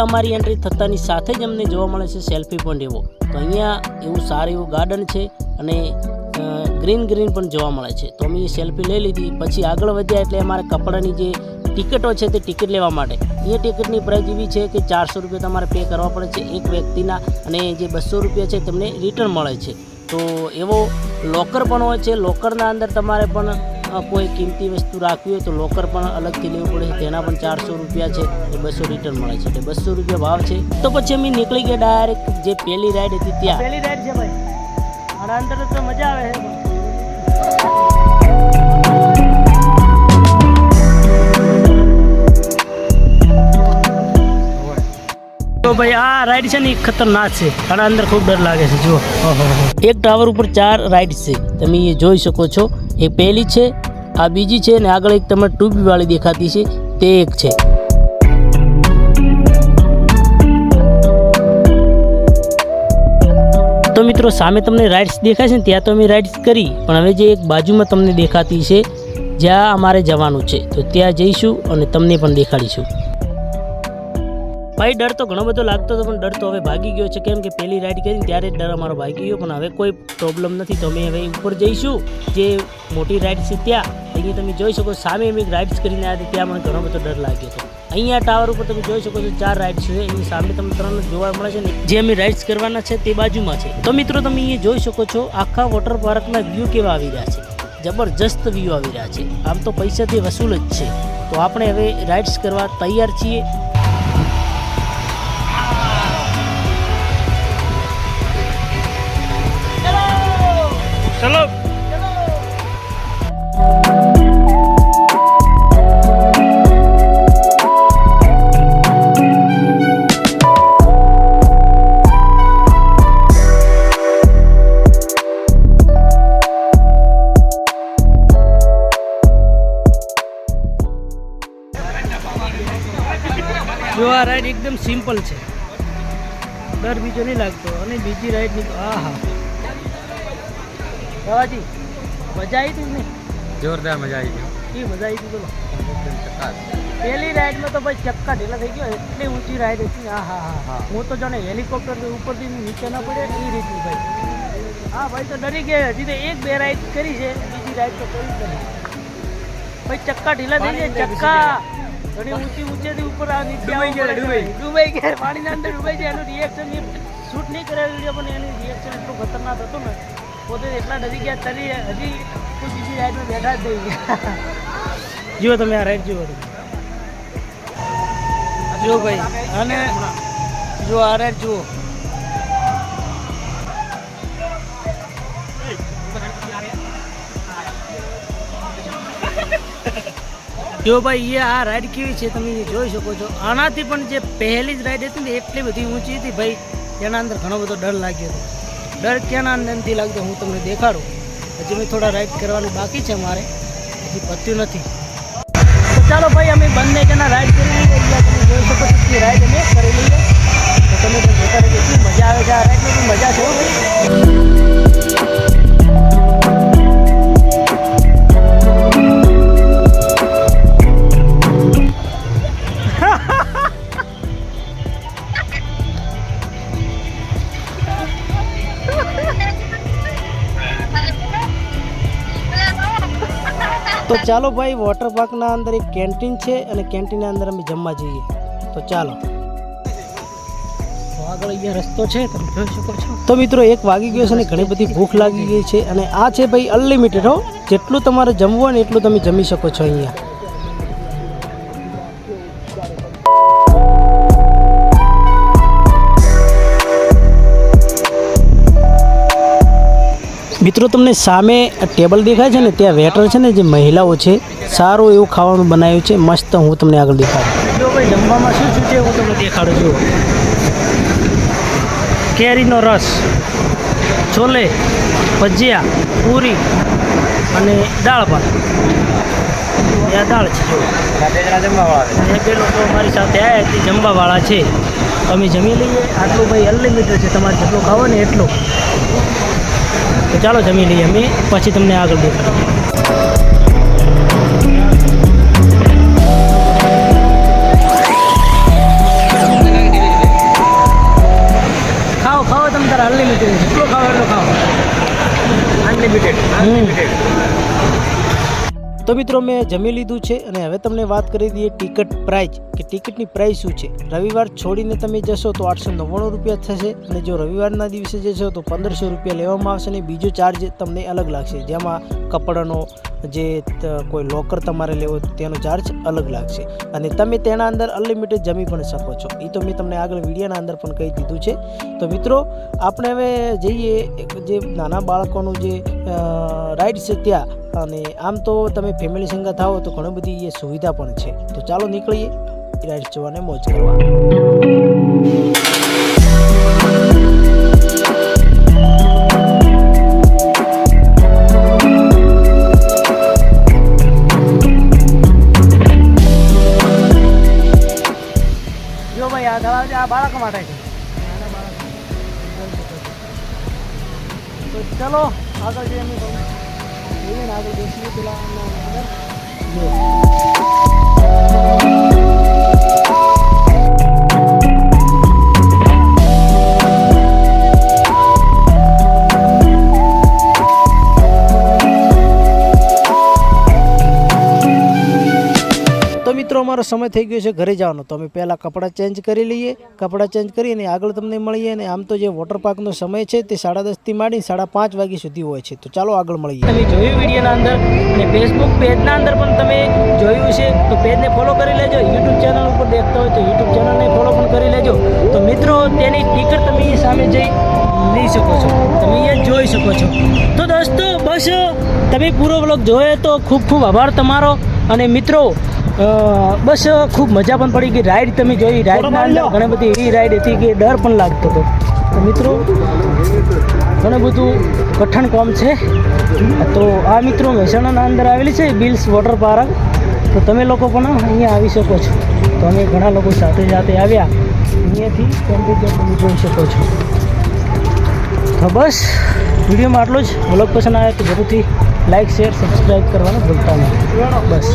અમારી એન્ટ્રી થતાની સાથે જ અમને જોવા મળે છે સેલ્ફી પોઈન્ટ એવો. તો અહીંયા એવું સારું એવું ગાર્ડન છે અને ગ્રીન ગ્રીન પણ જોવા મળે છે. તો અમે સેલ્ફી લઈ લીધી. પછી આગળ વધ્યા એટલે અમારે કપડાની જે ટિકિટો છે તે ટિકિટ લેવા માટે. એ ટિકિટની પ્રાઇસ એવી છે કે ચારસો રૂપિયા તમારે પે કરવા પડે છે એક વ્યક્તિના અને જે બસો રૂપિયા છે તમને રિટર્ન મળે છે. તો એવો લોકર પણ હોય છે. લોકરના અંદર તમારે પણ કોઈ કિંમતી વસ્તુ રાખવી હોય તો લોકર પણ અલગથી લેવું પડે છે. તેના પણ ચારસો રૂપિયા છે એ બસો રિટર્ન મળે છે. એટલે બસો રૂપિયા ભાવ છે. તો પછી અમે નીકળી ગયા ડાયરેક્ટ જે પહેલી રાઈડ હતી ત્યાં. પહેલી રાઈડ છે ભાઈ. આના અંદર તો મજા આવે છે. તો ભાઈ આ રાઈડ છે ને એ ખતરનાક છે. આના અંદર ખૂબ ડર લાગે છે. જુઓ. એક ટાવર ઉપર ચાર રાઈડ છે. તમે જોઈ શકો છો. એ પહેલી છે, આ બીજી છે અને આગળ એક તમને ટ્યુબ દેખાતી છે, તે એક છે. તો મિત્રો, સામે તમને રાઇડ્સ દેખાય છે ને, ત્યાં તો અમે રાઇડ્સ કરી, પણ હવે જે એક બાજુમાં તમને દેખાતી છે, જ્યાં અમારે જવાનું છે, તો ત્યાં જઈશું અને તમને પણ દેખાડીશું. ભાઈ, ડર તો ઘણો બધો લાગતો હતો, પણ ડર તો હવે ભાગી ગયો છે. કેમ કે પહેલી રાઈડ કરી ત્યારે ડર અમારો ભાગી ગયો, પણ હવે કોઈ પ્રોબ્લેમ નથી. તો અમે હવે ઉપર જઈશું. જે મોટી રાઈડ છે ત્યાં. અહીંયા તમે જોઈ શકો, સામે અમે રાઇડ્સ કરીને આવ્યા ત્યાં મને ઘણો બધો ડર લાગ્યો હતો. અહીંયા ટાવર ઉપર તમે જોઈ શકો છો, ચાર રાઇડ્સ છે. એની સામે તમને ત્રણ જોવા મળે છે ને. જે અમે રાઇડ્સ કરવાના છે તે બાજુમાં છે. તો મિત્રો, તમે અહીંયા જોઈ શકો છો, આખા વોટર પાર્કના વ્યૂ કેવા આવી રહ્યા છે. જબરજસ્ત વ્યૂ આવી રહ્યા છે. આમ તો પૈસાથી વસૂલ જ છે. તો આપણે હવે રાઇડ્સ કરવા તૈયાર છીએ. ચલો. જો આ રાઈડ એકદમ સિમ્પલ છે. ડર બીજો નહીં લાગતો અને બીજી રાઈડની આ હા બાવાજી મજા આવી હતી ને જોરદાર મજા આવી ગઈ. એ મજા આવી હતી બોલો. પહેલી રાઈડમાં તો ભાઈ ચક્કા ઢીલા થઈ ગયો એટલી ઊંચી રાઈડ હતી. હા હા હા હા. તો જાણે હેલિકોપ્ટર ઉપરથી નીચે ના પડે એ રીતની ભાઈ. હા ભાઈ તો ડરી ગયા. હજી તો એક બે રાઈડ કરી છે બીજી રાઈડ તો કરી જ નથી. ભાઈ ચક્કા ઢીલા થઈ ગયા ચક્કા ઘણી ઊંચી ઊંચેથી ઉપર આ નીચે ડૂબાઈ ગયા, ડૂબાઈ. ડૂબાઈ ગયા પાણીના અંદર ડૂબાઈ જાય એનું રિએક્શન શૂટ નહીં કરેલું પણ એનું રિએક્શન એટલું ખતરનાક હતું ને. પોતે એટલા ડરી ગયા તરી હજી કોઈ બીજી રાઈડમાં બેઠા જ થઈ ગયા જુઓ તમે આ રાઈડ જુઓ જુઓ ભાઈ. અને જુઓ આ રાઈડ જુઓ. જો ભાઈ, એ આ રાઈડ કેવી છે તમે જોઈ શકો છો. આનાથી પણ જે પહેલી જ રાઈડ હતી ને, એટલી બધી ઊંચી હતી ભાઈ તેના અંદર ઘણો બધો ડર લાગ્યો હતો. ડર ક્યાંના નથી લાગતો હું તમને દેખાડું. હજી મેં થોડા રાઈડ કરવાની બાકી છે મારે. હજી પત્યું નથી. ચાલો ભાઈ, અમે બંને જણા રાઈડ કરી જોઈ શકો છો રાઈડ અમે કરી લઈએ. તો તમે મજા આવે છે આ રાઈડની મજા છે ચાલો ભાઈ વોટર પાર્કના અંદર એક કેન્ટીન છે અને કેન્ટીનના અંદર અમે જમવા જઈએ. તો ચાલો. આગળ અહીંયા રસ્તો છે તમે જોઈ શકો છો. તો મિત્રો એક વાગી ગયો છે અને ઘણી બધી ભૂખ લાગી ગઈ છે અને આ છે ભાઈ અનલિમિટેડ હો. જેટલું તમારે જમવું હોય ને એટલું તમે જમી શકો છો અહીંયા. મિત્રો, તમને સામે ટેબલ દેખાય છે ને, ત્યાં વેટર છે ને, જે મહિલાઓ છે, સારું એવું ખાવાનું બનાવ્યું છે. મસ્ત હું તમને આગળ દેખાડું. જો ભાઈ, જમવામાં શું શું છે હું તમને દેખાડું છું. કેરીનો રસ, છોલે, ભજીયા, પૂરી અને દાળ ભાત. દાળ છે જો એ બે લોકો અમારી સાથે આવ્યા તે જમવાવાળા છે. અમે જમી લઈએ. આટલું ભાઈ અનલિમિટેડ છે, તમારે જેટલું ખાવો ને એટલું. તો ચાલો જમી લઈએ અમે. પછી તમને આગળ દેખાડીએ તો મિત્રો મેં જમી લીધું છે અને હવે તમને વાત કરી દઈએ ટિકિટ પ્રાઇઝ કે ટિકિટની પ્રાઇસ શું છે? રવિવાર છોડીને તમે જશો તો આઠસો નવ્વાણું રૂપિયા થશે અને જો રવિવારના દિવસે જશો તો પંદરસો રૂપિયા લેવામાં આવશે અને બીજો ચાર્જ તમને અલગ લાગશે. જેમાં કપડાનો જે કોઈ લોકર તમારે લેવો તેનો ચાર્જ અલગ લાગશે. અને તમે તેના અંદર અનલિમિટેડ જમી પણ શકો છો. એ તો મેં તમને આગળ વિડીયાના અંદર પણ કહી દીધું છે. તો મિત્રો, આપણે હવે જઈએ જે નાના બાળકોનું જે રાઈડ છે ત્યાં. અને આમ તો તમે ફેમિલી સંગત આવો તો ઘણી બધી એ સુવિધા પણ છે. તો ચાલો નીકળીએ. રાઈડ જોવાને મોજ કરવા આ બાળક માટે તો ચલો આગળ જઈએ આગળ પેલા અમારો સમય થઈ ગયો છે, ઘરે જવાનો. તો અમે પહેલાં કપડાં ચેન્જ કરી લઈએ, કપડાં ચેન્જ કરીને આગળ તમને મળીએ અને આમ તો જે વોટર પાર્કનો સમય છે તે સાડા દસથી માંડી સાડા પાંચ વાગ્યા સુધી હોય છે. તો ચાલો આગળ મળીએ. તમે જોયું વિડીયોના અંદર અને ફેસબુક પેજના અંદર પણ તમે જોયું છે, તો પેજને ફોલો કરી લેજો. યુટ્યુબ ચેનલ ઉપર દેખતા હોય તો યુટ્યુબ ચેનલને ફોલો પણ કરી લેજો. તો મિત્રો, તેની ટિકિટ તમે સામે જઈ લઈ શકો છો. તમે અહીંયા જોઈ શકો છો. તો દોસ્તો, બસ, તમે પૂરો વ્લોગ જોયો તો ખૂબ ખૂબ આભાર તમારો. અને મિત્રો બસ ખૂબ મજા પણ પડી ગઈ રાઈડ તમે જોઈ રાઈડના અંદર ઘણી બધી એવી રાઈડ હતી કે ડર પણ લાગતો હતો. તો મિત્રો ઘણું બધું કઠણ કામ છે. તો આ મિત્રો મહેસાણાના અંદર આવેલી છે બિલ્સ વોટર પાર્ક તો તમે લોકો પણ અહીંયા આવી શકો છો. તો અમે ઘણા લોકો સાથે સાથે આવ્યા. અહીંયાથી ટેમ્પરેચર તમે જોઈ શકો છો. તો બસ વિડીયોમાં આટલો જ. બ્લોગ પસંદ આવે તો જરૂરથી લાઇક શેર સબસ્ક્રાઈબ કરવાનું ભૂલતા નહીં. બસ.